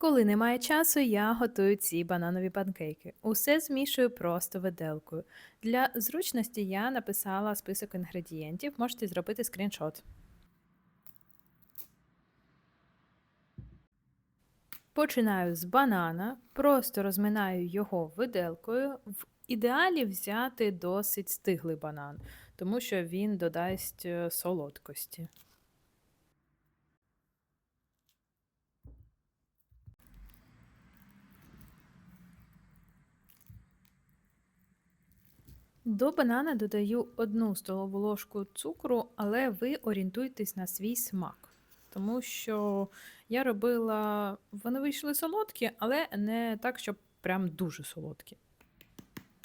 Коли немає часу, я готую ці бананові панкейки. Усе змішую просто виделкою. Для зручності я написала список інгредієнтів, можете зробити скріншот. Починаю з банана, просто розминаю його виделкою. В ідеалі взяти досить стиглий банан, тому що він додасть е, солодкості. До банана додаю одну столову ложку цукру, але ви орієнтуйтесь на свій смак. Тому що я робила, вони вийшли солодкі, але не так, щоб прям дуже солодкі.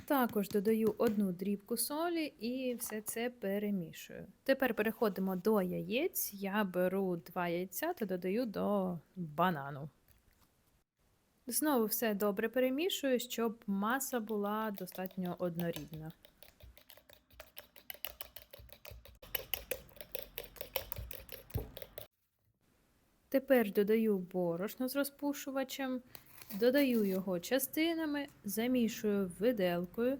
Також додаю одну дрібку солі і все це перемішую. Тепер переходимо до яєць. Я беру два яйця та додаю до банану. Знову все добре перемішую, щоб маса була достатньо однорідна. Тепер додаю борошно з розпушувачем, додаю його частинами, замішую виделкою.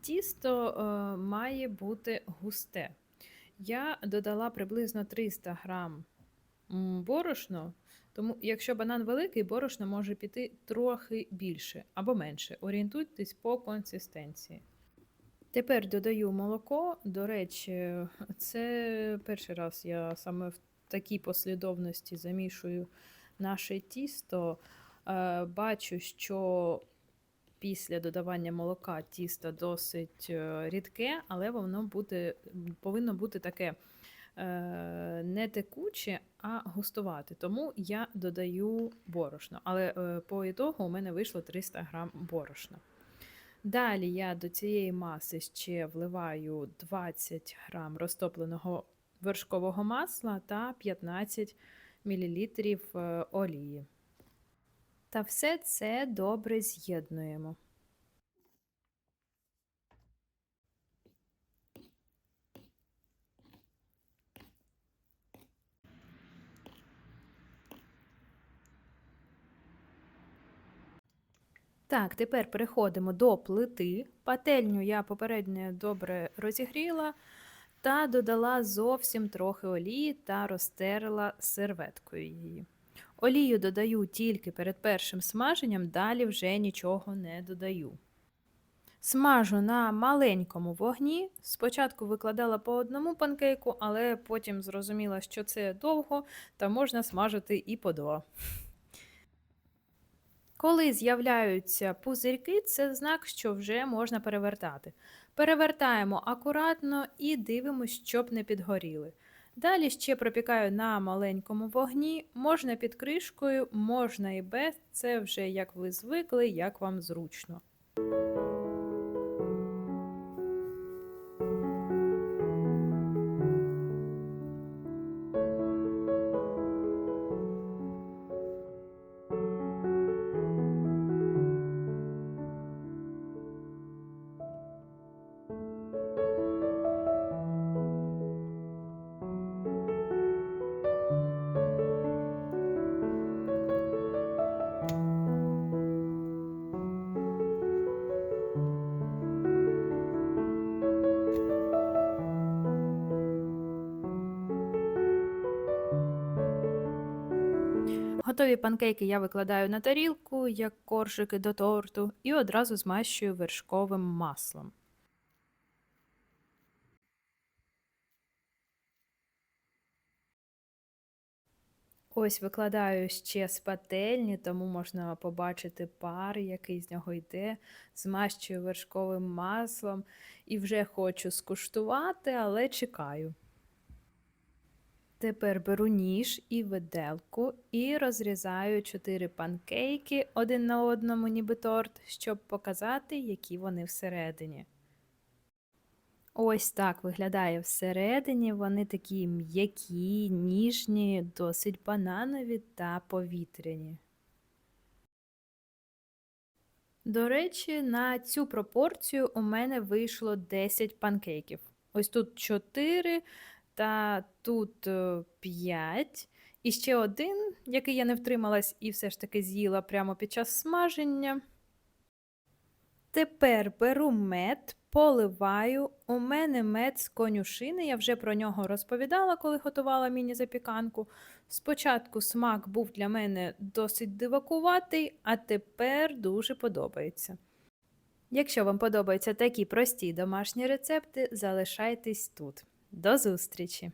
Тісто е, має бути густе. Я додала приблизно 300 грам борошно, тому якщо банан великий, борошно може піти трохи більше або менше. Орієнтуйтесь по консистенції. Тепер додаю молоко. До речі, це перший раз я саме в такій послідовності замішую наше тісто. Е, бачу, що після додавання молока тісто досить е, рідке, але воно буде, повинно бути таке е, не текуче, а густувати. Тому я додаю борошно. Але по ітогу у мене вийшло 300 грам борошна. Далі я до цієї маси ще вливаю 20 грам розтопленого вершкового масла та 15 мл е, олії. Та все це добре з'єднуємо. Так, тепер переходимо до плити. Пательню я попередньо добре розігріла та додала зовсім трохи олії та розтерла серветкою її. Олію додаю тільки перед першим смаженням, далі вже нічого не додаю. Смажу на маленькому вогні. Спочатку викладала по одному панкейку, але потім зрозуміла, що це довго, та можна смажити і по два. Коли з'являються пузирьки, це знак, що вже можна перевертати. Перевертаємо акуратно і дивимося, щоб не підгоріли. Далі ще пропікаю на маленькому вогні, можна під кришкою, можна і без, це вже як ви звикли, як вам зручно. Готові панкейки я викладаю на тарілку, як коржики до торту, і одразу змащую вершковим маслом. Ось викладаю ще з пательні, тому можна побачити пар, який з нього йде, змащую вершковим маслом і вже хочу скуштувати, але чекаю. Тепер беру ніж і виделку і розрізаю чотири панкейки один на одному, ніби торт, щоб показати, які вони всередині. Ось так виглядає всередині. Вони такі м'які, ніжні, досить бананові та повітряні. До речі, на цю пропорцію у мене вийшло 10 панкейків. Ось тут 4, та тут 5. Е, І ще один, який я не втрималась і все ж таки з'їла прямо під час смаження. Тепер беру мед, поливаю. У мене мед з конюшини, я вже про нього розповідала, коли готувала міні-запіканку. Спочатку смак був для мене досить дивакуватий, а тепер дуже подобається. Якщо вам подобаються такі прості домашні рецепти, залишайтесь тут. До зустрічі!